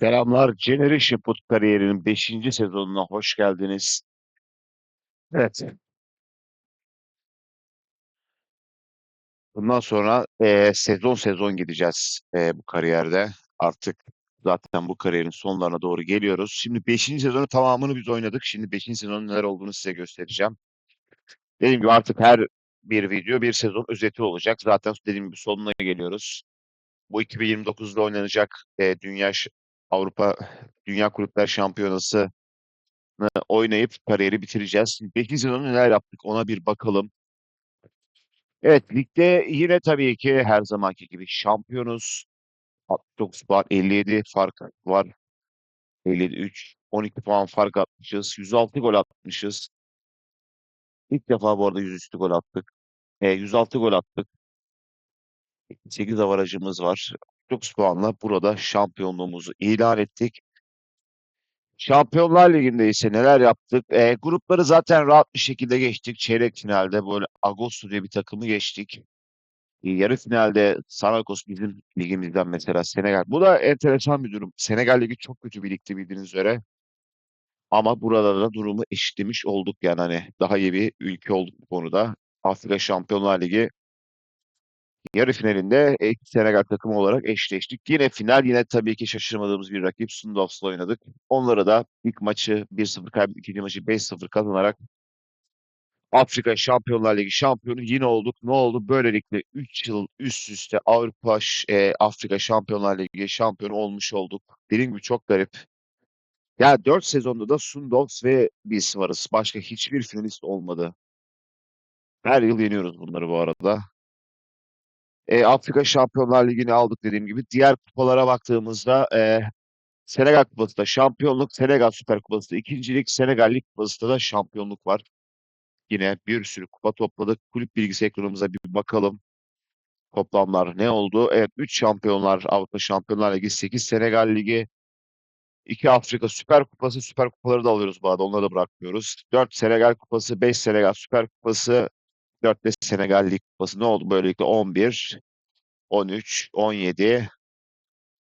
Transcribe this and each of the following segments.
Selamlar. Generation Foot kariyerinin 5. sezonuna hoş geldiniz. Evet. Bundan sonra eee, sezon sezon gideceğiz eee, bu kariyerde. Artık zaten bu kariyerin sonlarına doğru geliyoruz. Şimdi 5. sezonu tamamını biz oynadık. Şimdi 5. sezonun neler olduğunu size göstereceğim. Dediğim gibi artık her bir video bir sezon özeti olacak. Zaten dediğim gibi sonuna geliyoruz. Bu 2029'da oynanacak eee, Dünya Avrupa Dünya Kulüpler Şampiyonası oynayıp kariyeri bitireceğiz. 5. sezonu neler yaptık ona bir bakalım. Evet ligde yine tabii ki her zamanki gibi şampiyonuz. 69 puan 57 fark var. 53 12 puan fark atmışız. 106 gol atmışız. İlk defa bu arada yüzüstü gol attık. E, 106 gol attık. 8 avarajımız var. 9 puanla burada şampiyonluğumuzu ilan ettik. Şampiyonlar Ligi'nde ise neler yaptık? E, grupları zaten rahat bir şekilde geçtik. Çeyrek finalde böyle Ağustos diye bir takımı geçtik. E, yarı finalde Saraykos bizim ligimizden mesela Senegal. Bu da enteresan bir durum. Senegal Ligi çok kötü bir ligdi bildiğiniz üzere. Ama burada da durumu eşitlemiş olduk yani hani daha iyi bir ülke olduk bu konuda. Afrika Şampiyonlar Ligi yarı finalinde Senegal takımı olarak eşleştik. Yine final yine tabii ki şaşırmadığımız bir rakip Sundows'la oynadık. Onlara da ilk maçı 1-0 kaybettik, ikinci maçı 5-0 kazanarak Afrika Şampiyonlar Ligi şampiyonu yine olduk. Ne oldu? Böylelikle 3 yıl üst üste Avrupa, e, Afrika Şampiyonlar Ligi şampiyonu olmuş olduk. Dediğim gibi çok garip. Ya 4 sezonda da Sundogs ve biz varız. Başka hiçbir finalist olmadı. Her yıl yeniyoruz bunları bu arada. E, Afrika Şampiyonlar Ligi'ni aldık dediğim gibi. Diğer kupalara baktığımızda e, Senegal Kupası'da şampiyonluk, Senegal Süper Kupası'da ikincilik, Senegal Lig Kupası'da da şampiyonluk var. Yine bir sürü kupa topladık. Kulüp bilgisi ekranımıza bir bakalım. Toplamlar ne oldu? Evet 3 Şampiyonlar Avrupa Şampiyonlar Ligi, 8 Senegal Ligi, 2 Afrika Süper Kupası, Süper Kupaları da alıyoruz bu arada onları da bırakmıyoruz. 4 Senegal Kupası, 5 Senegal Süper Kupası, 4 de Senegal Lig Kupası. Ne oldu? Böylelikle 11, 13, 17,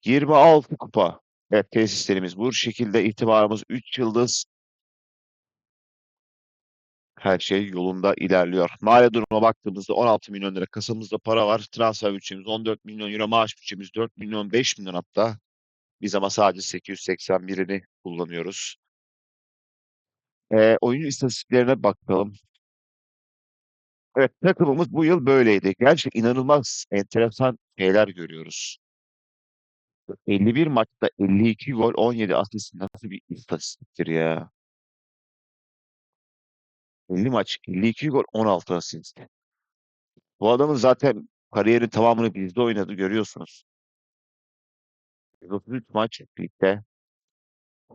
26 kupa. Evet tesislerimiz bu şekilde itibarımız 3 yıldız. Her şey yolunda ilerliyor. Mali duruma baktığımızda 16 milyon lira kasamızda para var. Transfer bütçemiz 14 milyon euro, maaş bütçemiz 4 milyon 5 milyon hatta. Biz ama sadece 881'ini kullanıyoruz. Ee, oyuncu istatistiklerine bakalım. Evet takımımız bu yıl böyleydi. Gerçekten inanılmaz enteresan şeyler görüyoruz. 51 maçta 52 gol 17 asist nasıl bir istatistiktir ya. 50 maç 52 gol 16 asist. Bu adamın zaten kariyerin tamamını bizde oynadı görüyorsunuz. 133 maç ligde.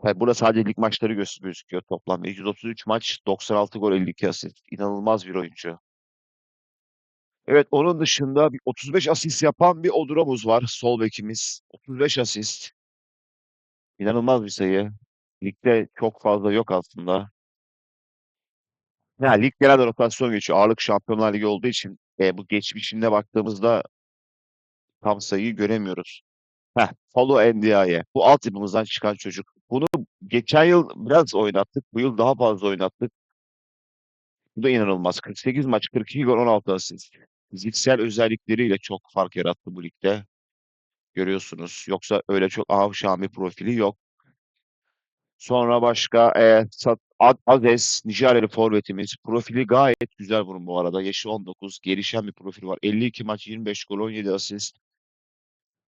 Tabii burada sadece lig maçları göz gözüküyor toplam. 133 maç, 96 gol, 52 asist. İnanılmaz bir oyuncu. Evet onun dışında bir 35 asist yapan bir Oduromuz var. Sol bekimiz. 35 asist. İnanılmaz bir sayı. Ligde çok fazla yok aslında. Ya lig genelde rotasyon geçiyor. Ağırlık Şampiyonlar Ligi olduğu için e, bu geçmişine baktığımızda tam sayıyı göremiyoruz. Heh, Paulo Ndiaye. Bu altyapımızdan çıkan çocuk. Bunu geçen yıl biraz oynattık. Bu yıl daha fazla oynattık. Bu da inanılmaz. 48 maç, 42 gol, 16 asist. Fiziksel özellikleriyle çok fark yarattı bu ligde. Görüyorsunuz. Yoksa öyle çok avşan bir profili yok. Sonra başka e, Sat- Ad- Azes, Nijeryalı forvetimiz. Profili gayet güzel bunun bu arada. Yaşı 19. Gelişen bir profil var. 52 maç, 25 gol, 17 asist.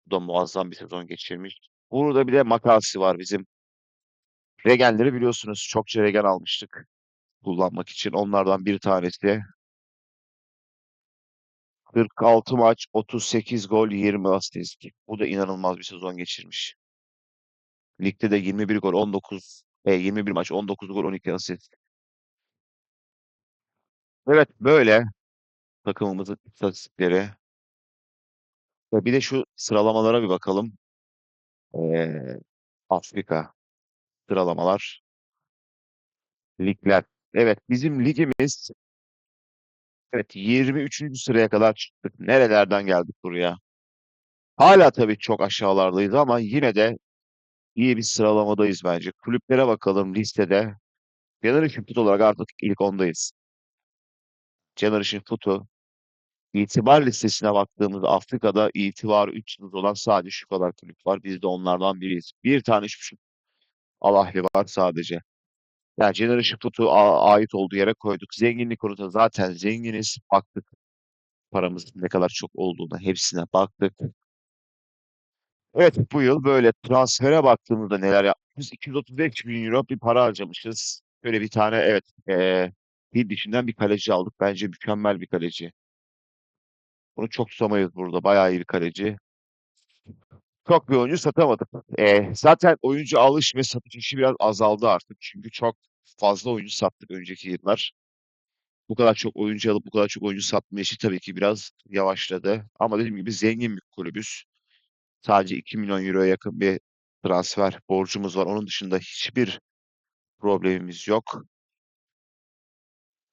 Bu da muazzam bir sezon geçirmiş. Burada bir de Makasi var bizim. Regenleri biliyorsunuz. Çokça regen almıştık kullanmak için. Onlardan bir tanesi. 46 maç, 38 gol, 20 asist. Bu da inanılmaz bir sezon geçirmiş. Ligde de 21 gol, 19 e, 21 maç, 19 gol, 12 asist. Evet böyle takımımızın istatistikleri. Ve bir de şu sıralamalara bir bakalım. Ee, Afrika sıralamalar, ligler. Evet bizim ligimiz evet 23. sıraya kadar çıktık. Nerelerden geldik buraya? Hala tabii çok aşağılardayız ama yine de İyi bir sıralamadayız bence. Kulüplere bakalım listede. Generation Foot olarak artık ilk 10'dayız. Generation Foot'u itibar listesine baktığımızda Afrika'da itibarı 3 yıldız olan sadece şu kadar kulüp var. Biz de onlardan biriyiz. Bir tane şu Al-Ahly var sadece. Yani Generation Foot'u a- ait olduğu yere koyduk. Zenginlik konusunda zaten zenginiz. Baktık paramızın ne kadar çok olduğuna hepsine baktık. Evet bu yıl böyle transfere baktığımızda neler yapmışız? 235 bin euro bir para harcamışız. Böyle bir tane evet eee bir dışından bir kaleci aldık. Bence mükemmel bir kaleci. Bunu çok tutamayız burada. Bayağı iyi bir kaleci. Çok bir oyuncu satamadık. Eee, zaten oyuncu alış ve satış işi biraz azaldı artık. Çünkü çok fazla oyuncu sattık önceki yıllar. Bu kadar çok oyuncu alıp bu kadar çok oyuncu satma işi tabii ki biraz yavaşladı. Ama dediğim gibi zengin bir kulübüz. Sadece 2 milyon euroya yakın bir transfer borcumuz var. Onun dışında hiçbir problemimiz yok.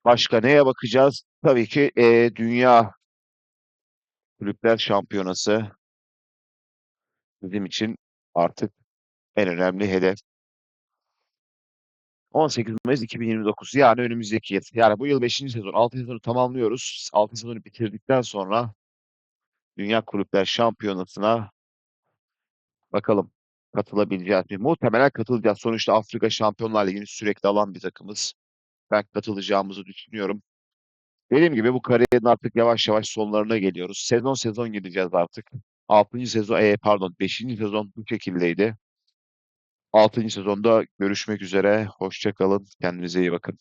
Başka neye bakacağız? Tabii ki eee, Dünya Kulüpler Şampiyonası bizim için artık en önemli hedef. 18 Mayıs 2029 yani önümüzdeki yıl. Yani bu yıl 5. sezon, 6. sezonu tamamlıyoruz. 6. sezonu bitirdikten sonra Dünya Kulüpler Şampiyonası'na bakalım katılabileceğiz mi? Muhtemelen katılacağız. Sonuçta Afrika Şampiyonlar Ligi'ni sürekli alan bir takımız. Ben katılacağımızı düşünüyorum. Dediğim gibi bu kariyerin artık yavaş yavaş sonlarına geliyoruz. Sezon sezon gideceğiz artık. 6. sezon, eee, pardon 5. sezon bu şekildeydi. 6. sezonda görüşmek üzere. Hoşça kalın. Kendinize iyi bakın.